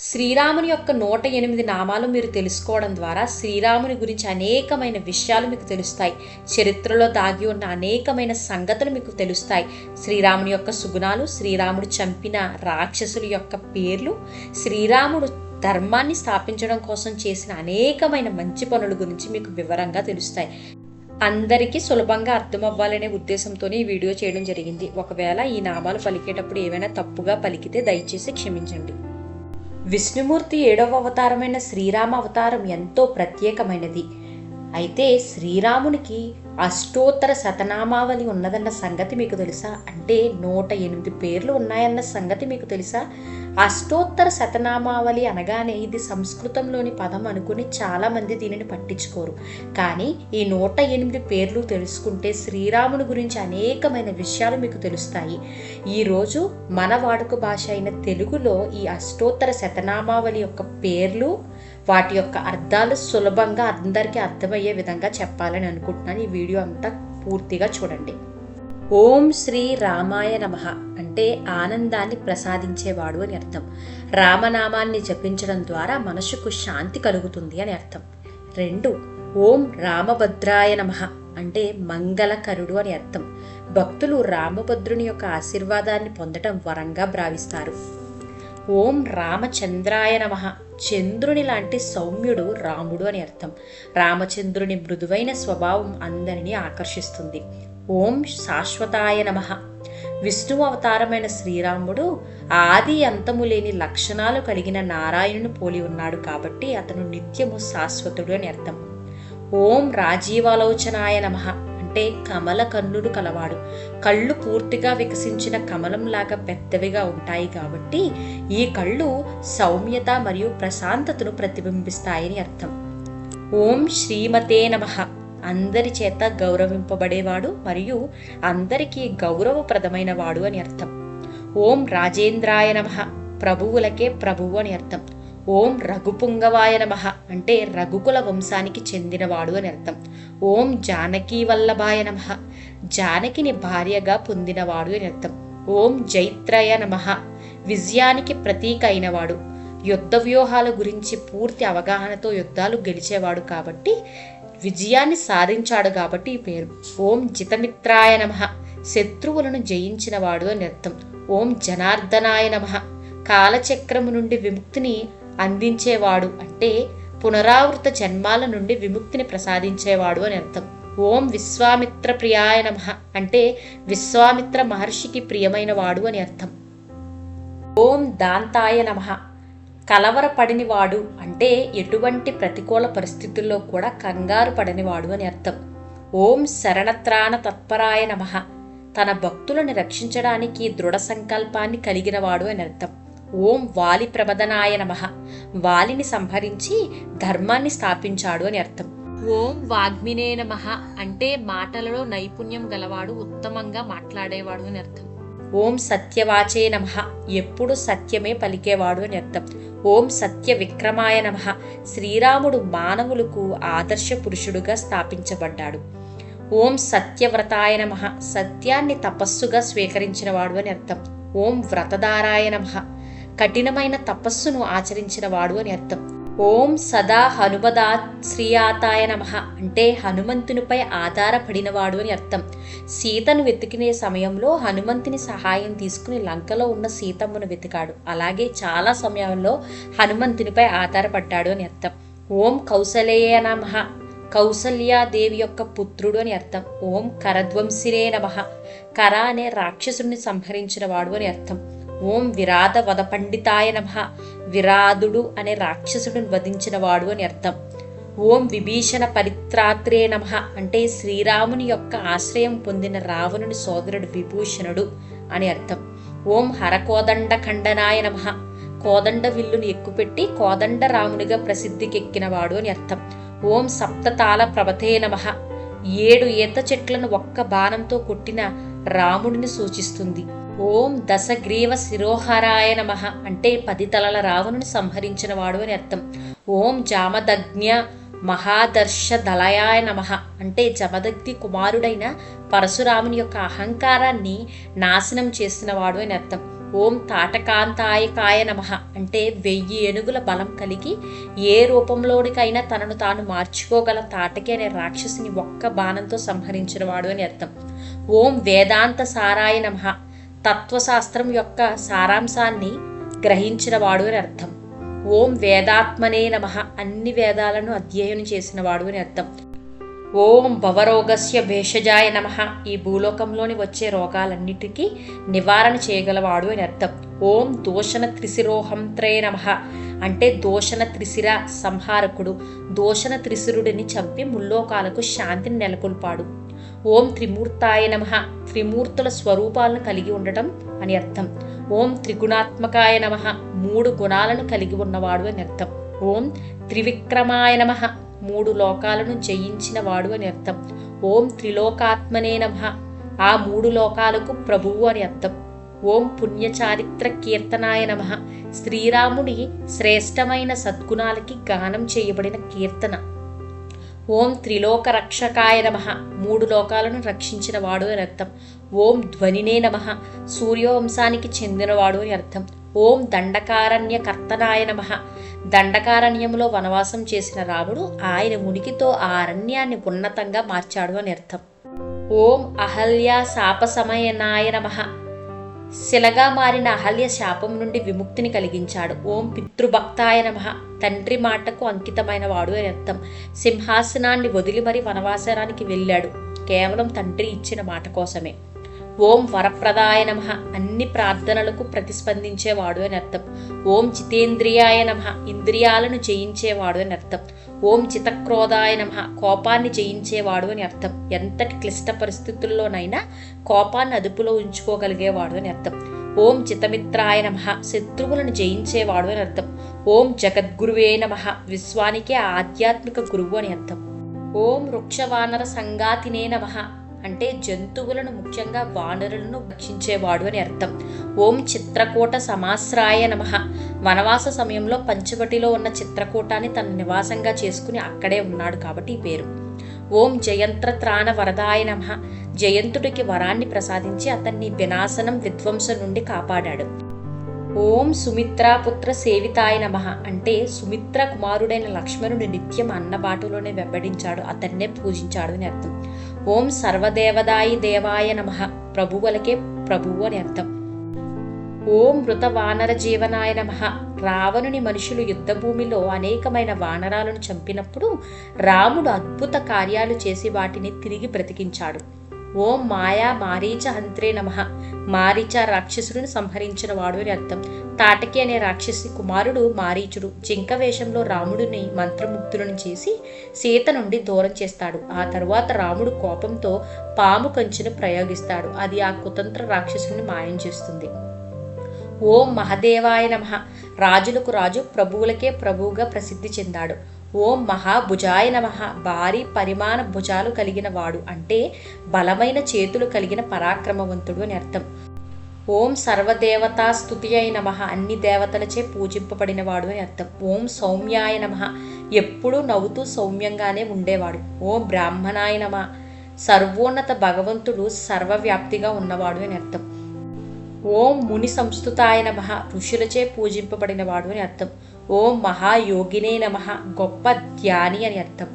శ్రీరాముని యొక్క నూట ఎనిమిది నామాలు మీరు తెలుసుకోవడం ద్వారా శ్రీరాముని గురించి అనేకమైన విషయాలు మీకు తెలుస్తాయి. చరిత్రలో దాగి ఉన్న అనేకమైన సంగతులు మీకు తెలుస్తాయి. శ్రీరాముని యొక్క సుగుణాలు శ్రీరాముడు చంపిన రాక్షసుల యొక్క పేర్లు శ్రీరాముడు ధర్మాన్ని స్థాపించడం కోసం చేసిన అనేకమైన మంచి పనుల గురించి మీకు వివరంగా తెలుస్తాయి. అందరికీ సులభంగా అర్థమవ్వాలనే ఉద్దేశంతోనే ఈ వీడియో చేయడం జరిగింది. ఒకవేళ ఈ నామాలు పలికేటప్పుడు ఏమైనా తప్పుగా పలికితే దయచేసి క్షమించండి. విష్ణుమూర్తి ఏడవ అవతారమైన శ్రీరామ అవతారం ఎంతో ప్రత్యేకమైనది. అయితే శ్రీరామునికి అష్టోత్తర శతనామావళి ఉన్నదన్న సంగతి మీకు తెలుసా? అంటే నూట ఎనిమిది పేర్లు ఉన్నాయన్న సంగతి మీకు తెలుసా? అష్టోత్తర శతనామావళి అనగానే ఇది సంస్కృతంలోని పదం అనుకుని చాలామంది దీనిని పట్టించుకోరు. కానీ ఈ నూట ఎనిమిది పేర్లు తెలుసుకుంటే శ్రీరాముని గురించి అనేకమైన విషయాలు మీకు తెలుస్తాయి. ఈరోజు మన వాడుక భాష అయిన తెలుగులో ఈ అష్టోత్తర శతనామావళి యొక్క పేర్లు వాటి యొక్క అర్థాలు సులభంగా అందరికీ అర్థమయ్యే విధంగా చెప్పాలని అనుకుంటున్నాను. ఈ వీడియో అంతా పూర్తిగా చూడండి. ఓం శ్రీ రామాయ నమ అంటే ఆనందాన్ని ప్రసాదించేవాడు అని అర్థం. రామనామాన్ని జపించడం ద్వారా మనసుకు శాంతి కలుగుతుంది అని అర్థం. రెండు ఓం రామభద్రాయ నమ అంటే మంగళకరుడు అని అర్థం. భక్తులు రామభద్రుని యొక్క ఆశీర్వాదాన్ని పొందటం వరంగా భావిస్తారు. ఓం రామచంద్రాయ నమ. చంద్రుని లాంటి సౌమ్యుడు రాముడు అని అర్థం. రామచంద్రుని మృదువైన స్వభావం అందరినీ ఆకర్షిస్తుంది. ఓం శాశ్వతాయ నమ. విష్ణు అవతారమైన శ్రీరాముడు ఆది అంతము లేని లక్షణాలు కలిగిన నారాయణుని పోలి ఉన్నాడు కాబట్టి అతను నిత్యము శాశ్వతుడు అని అర్థం. ఓం రాజీవాలోచనాయ నమ. అంటే కమల కన్నులు కలవాడు. కళ్ళు పూర్తిగా వికసించిన కమలంలాగా పెద్దవిగా ఉంటాయి కాబట్టి ఈ కళ్ళు సౌమ్యత మరియు ప్రశాంతతను ప్రతిబింబిస్తాయని అర్థం. ఓం శ్రీమతే నమ. అందరి చేత గౌరవింపబడేవాడు మరియు అందరికీ గౌరవప్రదమైన వాడు అని అర్థం. ఓం రాజేంద్రాయ నమ. ప్రభువులకే ప్రభువు అని అర్థం. ఓం రఘుపుంగవాయ నమ అంటే రఘుకుల వంశానికి చెందినవాడు అని అర్థం. ఓం జానకీ వల్లభాయ నమ జానకిని భార్యగా పొందినవాడు అని అర్థం. ఓం జైత్రయ నమ విజయానికి ప్రతీక అయినవాడు. యుద్ధ వ్యూహాల గురించి పూర్తి అవగాహనతో యుద్ధాలు గెలిచేవాడు కాబట్టి విజయాన్ని సాధించాడు కాబట్టి ఈ పేరు. ఓం జితమిత్రాయ నమ శత్రువులను జయించినవాడు అని అర్థం. ఓం జనార్దనాయ నమ కాలచక్రము నుండి విముక్తిని అందించేవాడు అంటే పునరావృత జన్మాల నుండి విముక్తిని ప్రసాదించేవాడు అని అర్థం. ఓం విశ్వామిత్ర ప్రియాయ నమ అంటే విశ్వామిత్ర మహర్షికి ప్రియమైన వాడు అని అర్థం. ఓం దాంతాయ నమ కలవరపడినవాడు అంటే ఎటువంటి ప్రతికూల పరిస్థితుల్లో కూడా కంగారు పడనివాడు అని అర్థం. ఓం శరణత్రాణ తత్పరాయ నమ తన భక్తులను రక్షించడానికి దృఢ సంకల్పాన్ని కలిగినవాడు అని అర్థం. ఓం వాలి ప్రమదనాయ నమ. వాలిని సంహరించి ధర్మాన్ని స్థాపించాడు అని అర్థం. ఓం వాగ్మినే నమ అంటే మాటలలో నైపుణ్యం గలవాడు ఉత్తమంగా మాట్లాడేవాడు అని అర్థం. ఓం సత్యవాచే నమ ఎప్పుడు సత్యమే పలికేవాడు అని అర్థం. ఓం సత్య విక్రమాయ నమ శ్రీరాముడు మానవులకు ఆదర్శ పురుషుడుగా స్థాపించబడ్డాడు. ఓం సత్యవ్రతాయ నమ సత్యాన్ని తపస్సుగా స్వీకరించినవాడు అని అర్థం. ఓం వ్రతదారాయ నమ కఠినమైన తపస్సును ఆచరించినవాడు అని అర్థం. ఓం సదా హనుమదా శ్రీయాతాయ నమ అంటే హనుమంతునిపై ఆధారపడినవాడు అని అర్థం. సీతను వెతికినే సమయంలో హనుమంతుని సహాయం తీసుకుని లంకలో ఉన్న సీతమ్మను వెతికాడు. అలాగే చాలా సమయంలో హనుమంతునిపై ఆధారపడ్డాడు అని అర్థం. ఓం కౌసలేయ నమ కౌసల్యాదేవి యొక్క పుత్రుడు అని అర్థం. ఓం కరధ్వంసినే నమ కర అనే రాక్షసుడిని సంహరించిన వాడు అని అర్థం. ఓం విరాధ వద పండితాయ నమ. విరాధుడు అనే రాక్షసుడిని వధించినవాడు అని అర్థం. ఓం విభీషణ పరిత్రాత్రే నమ అంటే శ్రీరాముని యొక్క ఆశ్రయం పొందిన రావణుని సోదరుడు విభూషణుడు అని అర్థం. ఓం హరకోదండ ఖండనాయ నమ. కోదండ విల్లుని ఎక్కుపెట్టి కోదండ రామునిగా ప్రసిద్ధికెక్కినవాడు అని అర్థం. ఓం సప్తతాల ప్రభతే నమ. ఏడు ఈత చెట్లను ఒక్క బాణంతో కొట్టిన రాముడిని సూచిస్తుంది. ఓం దశగ్రీవ శిరోహరాయ నమ అంటే పది తలల రావణుని సంహరించిన వాడు అని అర్థం. ఓం జామదగ్ఞ మహాదర్శ దళయాయ నమ అంటే జమదగ్ని కుమారుడైన పరశురాముని యొక్క అహంకారాన్ని నాశనం చేసినవాడు అని అర్థం. ఓం తాటకాంతాయకాయ నమ. అంటే వెయ్యి ఏనుగుల బలం కలిగి ఏ రూపంలోనికైనా తనను తాను మార్చుకోగల తాటకి అనే రాక్షసిని ఒక్క బాణంతో సంహరించినవాడు అని అర్థం. ఓం వేదాంత సారాయ నమ. తత్వశాస్త్రం యొక్క సారాంశాన్ని గ్రహించినవాడు అని అర్థం. ఓం వేదాత్మనే నమ. అన్ని వేదాలను అధ్యయనం చేసినవాడు అని అర్థం. ఓం భవరోగస్య భేషజాయ నమ. ఈ భూలోకంలోని వచ్చే రోగాలన్నిటికీ నివారణ చేయగలవాడు అని అర్థం. ఓం దోషణ త్రిశిరోహంత్రే నమ. అంటే దోషణ త్రిశిర సంహారకుడు. దోషణ త్రిశిరుడిని చంపి ముల్లోకాలకు శాంతిని నెలకొల్పాడు. ఓం త్రిమూర్తాయ నమ. త్రిమూర్తుల స్వరూపాలను కలిగి ఉండటం అని అర్థం. ఓం త్రిగుణాత్మకాయ నమ. మూడు గుణాలను కలిగి ఉన్నవాడు అని అర్థం. ఓం త్రివిక్రమాయ నమ. మూడు లోకాలను జయించిన వాడు అని అర్థం. ఓం త్రిలోకాత్మనే నమ. ఆ మూడు లోకాలకు ప్రభువు అని అర్థం. ఓం పుణ్యచారిత్ర కీర్తనాయ నమ. శ్రీరాముడి శ్రేష్టమైన సద్గుణాలకి గానం చేయబడిన కీర్తన. ఓం త్రిలోక రక్షకాయ నమ. మూడు లోకాలను రక్షించిన వాడు అని అర్థం. ఓం ధ్వనినే నమ. సూర్యవంశానికి చెందినవాడు అని అర్థం. ఓం దండకారణ్య కర్తనాయ నమ. దండకారణ్యంలో వనవాసం చేసిన రాముడు ఆయన ఉనికితో ఆ అరణ్యాన్ని ఉన్నతంగా మార్చాడు అని అర్థం. ఓం అహల్య శాప సమయనాయ నమ. శిలగా మారిన అహల్య శాపం నుండి విముక్తిని కలిగించాడు. ఓం పితృభక్తాయ నమ. తండ్రి మాటకు అంకితమైన వాడు అని అర్థం. సింహాసనాన్ని వదిలి మరి వనవాసనానికి వెళ్ళాడు. కేవలం తండ్రి ఇచ్చిన మాట కోసమే. ఓం వరప్రదాయ నమ. అన్ని ప్రార్థనలకు ప్రతిస్పందించేవాడు అని అర్థం. ఓం చితేంద్రియాయ నమ. ఇంద్రియాలను జయించేవాడు అని అర్థం. ఓం చితక్రోధాయ నమ. కోపాన్ని జయించేవాడు అని అర్థం. ఎంతటి క్లిష్ట పరిస్థితుల్లోనైనా కోపాన్ని అదుపులో ఉంచుకోగలిగేవాడు అని అర్థం. ఓం చితమిత్రాయ నమ. శత్రువులను జయించేవాడు అని అర్థం. ఓం జగద్గురువే నమ. విశ్వానికే ఆధ్యాత్మిక గురువు అని అర్థం. ఓం వృక్షవానర సంగాతినే నమ. అంటే జంతువులను ముఖ్యంగా వానరులను భక్షించేవాడు అని అర్థం. ఓం చిత్రకూట సమాశ్రాయ నమ. వనవాస సమయంలో పంచవటిలో ఉన్న చిత్రకూటాన్ని తన నివాసంగా చేసుకుని అక్కడే ఉన్నాడు కాబట్టి ఈ పేరు. ఓం జయంత్ర త్రాణ వరదాయ నమ. జయంతుడికి వరాన్ని ప్రసాదించి అతన్ని వినాశనం విధ్వంసం నుండి కాపాడాడు. ఓం సుమిత్రాపుత్ర సేవితాయ నమ. అంటే సుమిత్ర కుమారుడైన లక్ష్మణుడు నిత్యం అన్నబాటులోనే వెంబడించాడు. అతన్నే పూజించాడు అని అర్థం. ఓం సర్వదేవదాయి దేవాయ నమ. ప్రభువులకే ప్రభువు అని అర్థం. ఓం మృత వానర జీవనాయ నమ. రావణుని మనుషులు యుద్ధభూమిలో అనేకమైన వానరాలను చంపినప్పుడు రాముడు అద్భుత కార్యాలు చేసి వాటిని తిరిగి బ్రతికించాడు. ఓం మాయా మారీచ హంత్రే నమ. మారీచ రాక్షసుడిని సంహరించిన వాడు అని అర్థం. తాటకి అనే రాక్షసి కుమారుడు మారీచుడు. జింక వేషంలో రాముడిని మంత్రముగ్ధులను చేసి సీత నుండి దూరం చేస్తాడు. ఆ తరువాత రాముడు కోపంతో పాము కంచును ప్రయోగిస్తాడు. అది ఆ కుతంత్ర రాక్షసుని మాయం చేస్తుంది. ఓం మహదేవాయ నమ. రాజులకు రాజు ప్రభువులకే ప్రభువుగా ప్రసిద్ధి చెందాడు. ఓం మహాభుజాయ నమ. భారీ పరిమాణ భుజాలు కలిగిన వాడు అంటే బలమైన చేతులు కలిగిన పరాక్రమవంతుడు అని అర్థం. ఓం సర్వదేవతా స్థుతి అయి నమ. అన్ని దేవతలచే పూజింపబడినవాడు అని అర్థం. ఓం సౌమ్యాయ నమ. ఎప్పుడూ నవ్వుతూ సౌమ్యంగానే ఉండేవాడు. ఓం బ్రాహ్మణాయ నమ. సర్వోన్నత భగవంతుడు సర్వవ్యాప్తిగా ఉన్నవాడు అని అర్థం. ఓం ముని సంస్థుతాయ నమ. ఋషులచే పూజింపబడినవాడు అని అర్థం. ఓం మహాయోగినే నమ. గొప్ప ధ్యాని అని అర్థం.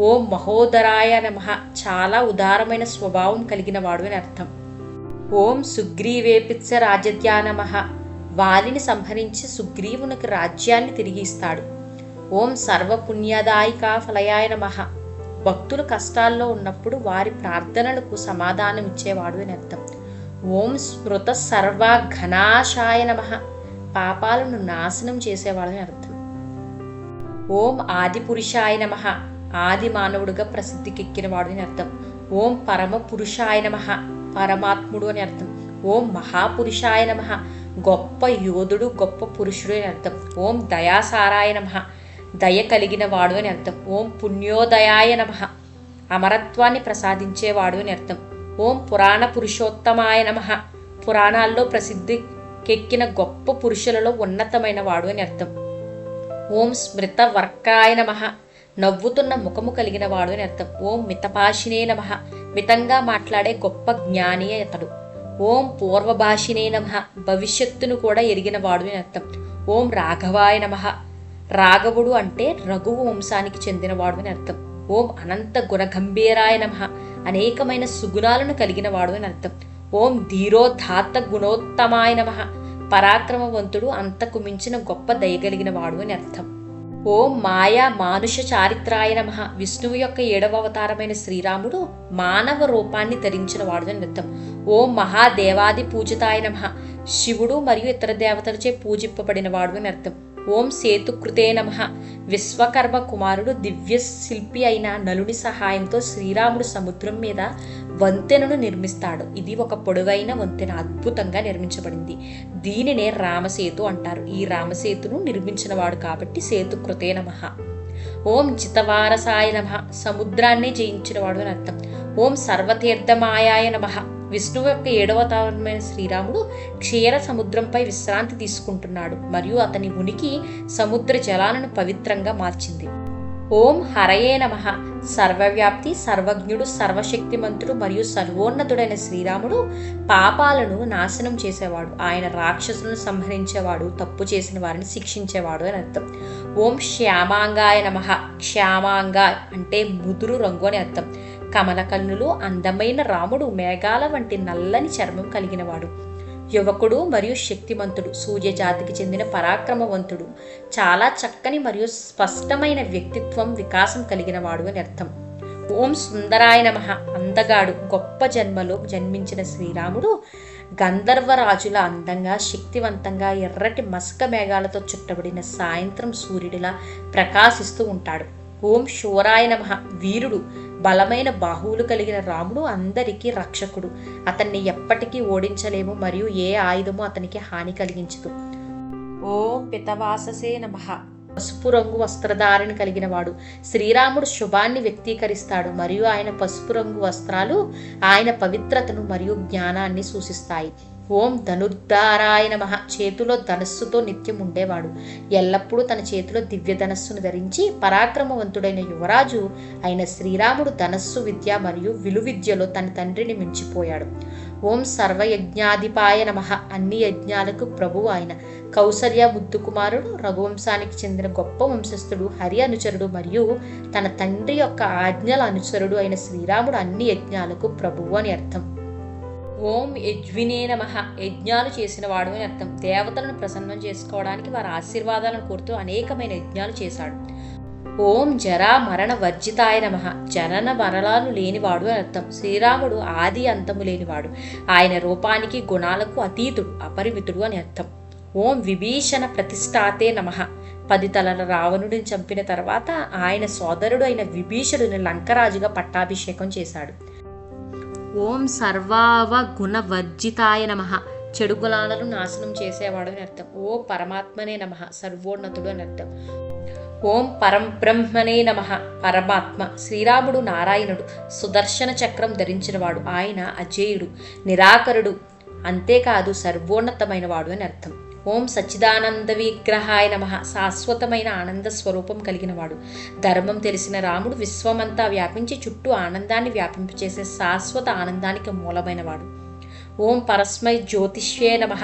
ఓం మహోదరాయ నమ. చాలా ఉదారమైన స్వభావం కలిగిన వాడు అని అర్థం. ఓం సుగ్రీవేపిత్స రాజధ్యానమ వాలిని సంహరించి సుగ్రీవునికి రాజ్యాన్ని తిరిగి ఇస్తాడు. ఓం సర్వపుణ్యదాయిక ఫలయాయ నమ. భక్తులు కష్టాల్లో ఉన్నప్పుడు వారి ప్రార్థనలకు సమాధానం ఇచ్చేవాడు అని అర్థం. ఓం స్మృత సర్వ ఘనాశాయ నమ. పాపాలను నాశనం చేసేవాడు అని అర్థం. ఓం ఆది పురుషాయ నమ. ఆది మానవుడుగా ప్రసిద్ధికెక్కినవాడు అని అర్థం. ఓం పరమ పురుషాయ నమ. పరమాత్ముడు అని అర్థం. ఓం మహాపురుషాయ నమ. గొప్ప యోధుడు గొప్ప పురుషుడు అని అర్థం. ఓం దయాసారాయ నమ. దయ కలిగిన వాడు అని అర్థం. ఓం పుణ్యోదయాయ నమ. అమరత్వాన్ని ప్రసాదించేవాడు అని అర్థం. ఓం పురాణ పురుషోత్తమాయ నమ. పురాణాల్లో ప్రసిద్ధి కెక్కిన గొప్ప పురుషులలో ఉన్నతమైన వాడు అని అర్థం. ఓం స్మృత వర్కాయ నమ. నవ్వుతున్న ముఖము కలిగిన వాడు అని అర్థం. ఓం మితపాషినే నమ. మితంగా మాట్లాడే గొప్ప జ్ఞాని అతడు. ఓం పూర్వభాషినే నమ. భవిష్యత్తును కూడా ఎరిగిన వాడు అని అర్థం. ఓం రాఘవాయ నమ. రాఘవుడు అంటే రఘువు వంశానికి చెందినవాడు అని అర్థం. ఓం అనంత గుణగంభీరాయ నమ. అనేకమైన సుగుణాలను కలిగిన వాడు అని అర్థం. ఓం ధీరోధాత్త గుణోత్తమాయ నమ. పరాక్రమవంతుడు అంతకు మించిన గొప్ప దయగలిగిన వాడు అని అర్థం. ఓం మాయా మానుష చారిత్రాయ నమ. విష్ణువు యొక్క ఏడవ అవతారమైన శ్రీరాముడు మానవ రూపాన్ని ధరించిన వాడు అని అర్థం. ఓం మహాదేవాది పూజితాయ నమ. శివుడు మరియు ఇతర దేవతలచే పూజింపబడిన వాడు అని అర్థం. ఓం సేతుకృతే నమ. విశ్వకర్మ కుమారుడు దివ్య శిల్పి అయిన నలుని సహాయంతో శ్రీరాముడు సముద్రం మీద వంతెనను నిర్మిస్తాడు. ఇది ఒక పొడవైన వంతెన అద్భుతంగా నిర్మించబడింది. దీనినే రామసేతు అంటారు. ఈ రామసేతును నిర్మించినవాడు కాబట్టి సేతుకృతే నమ. ఓం చితవారసాయ నమ. సముద్రాన్ని జయించినవాడు అని అర్థం. ఓం సర్వతీర్థమాయాయ నమ. విష్ణువు యొక్క ఏడవ అవతారమైన శ్రీరాముడు క్షీర సముద్రంపై విశ్రాంతి తీసుకుంటున్నాడు. మరియు అతని ఉనికి సముద్ర జలాలను పవిత్రంగా మార్చింది. ఓం హరయే నమ. సర్వవ్యాప్తి సర్వజ్ఞుడు సర్వశక్తిమంతుడు మరియు సర్వోన్నతుడైన శ్రీరాముడు పాపాలను నాశనం చేసేవాడు. ఆయన రాక్షసులను సంహరించేవాడు తప్పు చేసిన వారిని శిక్షించేవాడు అని అర్థం. ఓం శ్యామాంగాయ నమ. శ్యామాంగ అంటే ముదురు రంగు అని అర్థం. కమల కన్నులు అందమైన రాముడు మేఘాల వంటి నల్లని చర్మం కలిగినవాడు. యువకుడు మరియు శక్తిమంతుడు సూర్య జాతికి చెందిన పరాక్రమవంతుడు చాలా చక్కని మరియు స్పష్టమైన వ్యక్తిత్వం వికాసం కలిగినవాడు అని అర్థం. ఓం సుందరాయ నమ. అందగాడు గొప్ప జన్మలో జన్మించిన శ్రీరాముడు గంధర్వరాజుల అందంగా శక్తివంతంగా ఎర్రటి మసక మేఘాలతో చుట్టబడిన సాయంత్రం సూర్యుడిలా ప్రకాశిస్తూ ఉంటాడు. ఓం శూరాయ నమ. వీరుడు బలమైన బాహువులు కలిగిన రాముడు అందరికీ రక్షకుడు. అతన్ని ఎప్పటికీ ఓడించలేము మరియు ఏ ఆయుధము అతనికి హాని కలిగించదు. ఓం పితవాససే నమ. పసుపు రంగు వస్త్రధారణ కలిగిన వాడు. శ్రీరాముడు శుభాన్ని వ్యక్తీకరిస్తాడు మరియు ఆయన పసుపు రంగు వస్త్రాలు ఆయన పవిత్రతను మరియు జ్ఞానాన్ని సూచిస్తాయి. ఓం ధనుర్ధారాయ నమ. చేతిలో ధనస్సుతో నిత్యం ఉండేవాడు. ఎల్లప్పుడూ తన చేతిలో దివ్య ధనస్సును ధరించి పరాక్రమవంతుడైన యువరాజు అయిన శ్రీరాముడు ధనస్సు విద్య మరియు విలు విద్యలో తన తండ్రిని మించిపోయాడు. ఓం సర్వయజ్ఞాధిపాయ నమ. అన్ని యజ్ఞాలకు ప్రభువు ఆయన. కౌసల్య ముద్దుకుమారుడు రఘువంశానికి చెందిన గొప్ప వంశస్థుడు హరి అనుచరుడు మరియు తన తండ్రి యొక్క ఆజ్ఞల అనుచరుడు అయిన శ్రీరాముడు అన్ని యజ్ఞాలకు ప్రభువు అని అర్థం. ఓం యజ్వినే నమ. యజ్ఞాలు చేసిన వాడు అని అర్థం. దేవతలను ప్రసన్నం చేసుకోవడానికి వారి ఆశీర్వాదాలను కోరుతూ అనేకమైన యజ్ఞాలు చేశాడు. ఓం జరా మరణ వర్జితాయ నమ. జనన మరణాలు లేనివాడు అని అర్థం. శ్రీరాముడు ఆది అంతము లేనివాడు. ఆయన రూపానికి గుణాలకు అతీతుడు అపరిమితుడు అని అర్థం. ఓం విభీషణ ప్రతిష్టాతే నమ. పది తలల రావణుడిని చంపిన తర్వాత ఆయన సోదరుడు అయిన విభీషణుని లంకరాజుగా పట్టాభిషేకం చేశాడు. ఓం సర్వావ గుణవర్జితాయ నమ. చెడు గుణాలను నాశనం చేసేవాడు అని అర్థం. ఓ పరమాత్మనే నమ సర్వోన్నతుడు అని అర్థం. ఓం పరంబ్రహ్మనే నమ పరమాత్మ శ్రీరాముడు నారాయణుడు సుదర్శన చక్రం ధరించినవాడు ఆయన అజేయుడు నిరాకరుడు అంతేకాదు సర్వోన్నతమైన వాడు అని అర్థం. ఓం సచ్చిదానంద విగ్రహాయ నమ. శాశ్వతమైన ఆనంద స్వరూపం కలిగినవాడు ధర్మం తెలిసిన రాముడు విశ్వమంతా వ్యాపించి చుట్టూ ఆనందాన్ని వ్యాపింపచేసే శాశ్వత ఆనందానికి మూలమైనవాడు ఓం పరస్మై జ్యోతిష్యే నమ.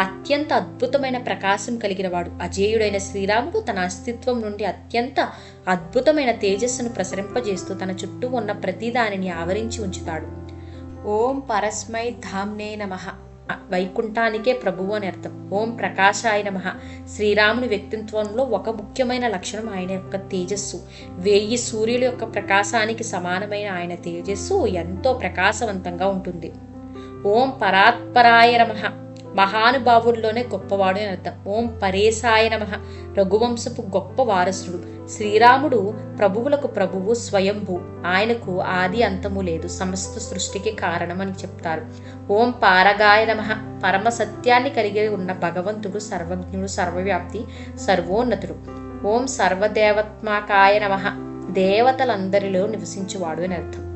అత్యంత అద్భుతమైన ప్రకాశం కలిగినవాడు అజేయుడైన శ్రీరాముడు తన అస్తిత్వం నుండి అత్యంత అద్భుతమైన తేజస్సును ప్రసరింపజేస్తూ తన చుట్టూ ఉన్న ప్రతిదానిని ఆవరించి ఉంచుతాడు. ఓం పరస్మై ధామ్నే నమ. వైకుంఠానికే ప్రభువు అని అర్థం. ఓం ప్రకాశాయ నమ. శ్రీరాముని వ్యక్తిత్వంలో ఒక ముఖ్యమైన లక్షణం ఆయన యొక్క తేజస్సు. వేయి సూర్యుల యొక్క ప్రకాశానికి సమానమైన ఆయన తేజస్సు ఎంతో ప్రకాశవంతంగా ఉంటుంది. ఓం పరాత్పరాయ నమ. మహానుభావుల్లోనే గొప్పవాడు అని అర్థం. ఓం పరేశాయ నమ. రఘువంశపు గొప్ప వారసుడు. శ్రీరాముడు ప్రభువులకు ప్రభువు స్వయంభు. ఆయనకు ఆది అంతము లేదు. సమస్త సృష్టికి కారణమని చెప్తారు. ఓం పారగాయ నమ. పరమ సత్యాన్ని కలిగి ఉన్న భగవంతుడు సర్వజ్ఞుడు సర్వవ్యాప్తి సర్వోన్నతుడు. ఓం సర్వదేవత్మాకాయ నమ. దేవతలందరిలో నివసించువాడు అని అర్థం.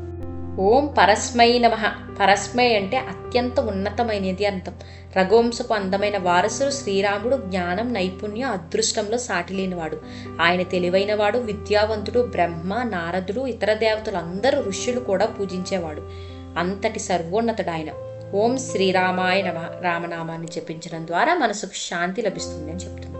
ఓం పరస్మై నమ. పరస్మై అంటే అత్యంత ఉన్నతమైనది అర్థం. రఘువంశపు అందమైన వారసుడు శ్రీరాముడు జ్ఞానం నైపుణ్యం అదృష్టంలో సాటిలేనివాడు. ఆయన తెలివైనవాడు విద్యావంతుడు బ్రహ్మ నారదుడు ఇతర దేవతలు అందరూ ఋషులు కూడా పూజించేవాడు. అంతటి సర్వోన్నతుడు ఆయన ఓం శ్రీరామాయ నమ. రామనామాన్ని జపించడం ద్వారా మనసుకు శాంతి లభిస్తుంది అని చెప్తారు